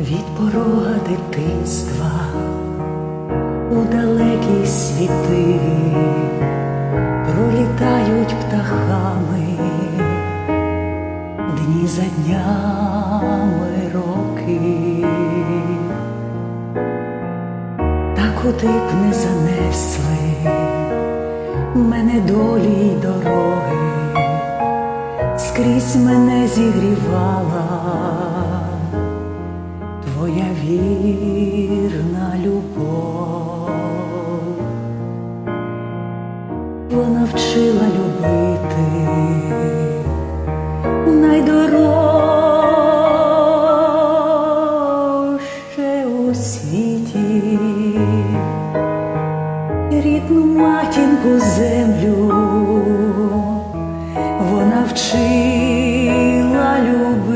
від порога дитинства у далекі світи пролітають птахами дні за днями роки, та куди б не занесли мене долі й дороги, скрізь мене зігрівала твоя вірна любов, вона вчила любити найдорожче у світі, рідну матінку землю, вона вчила любить.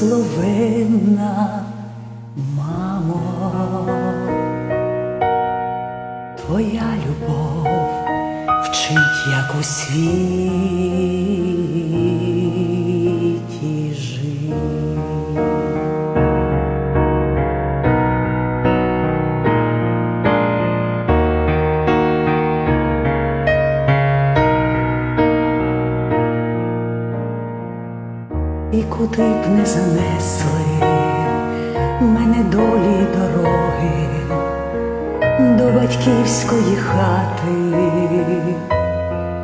Благословенна мамо, твоя любов вчить, як у світі куди б не занесли. Мене долі дороги до батьківської хати,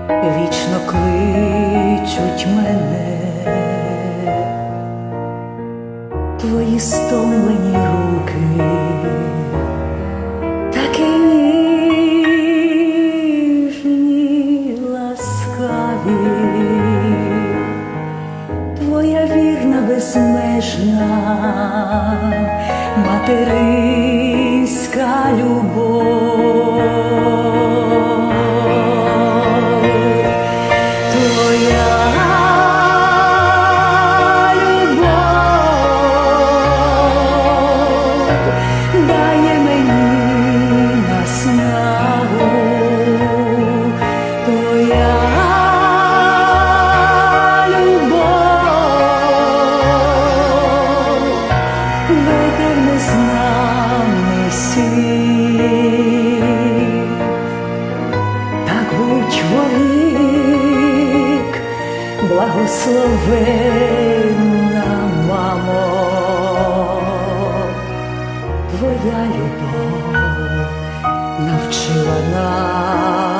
вічно кличуть мене, твої стомлені руки, материнська любов, веде в незнаний так будь вовік, благословенна мамо, твоя любов навчила нас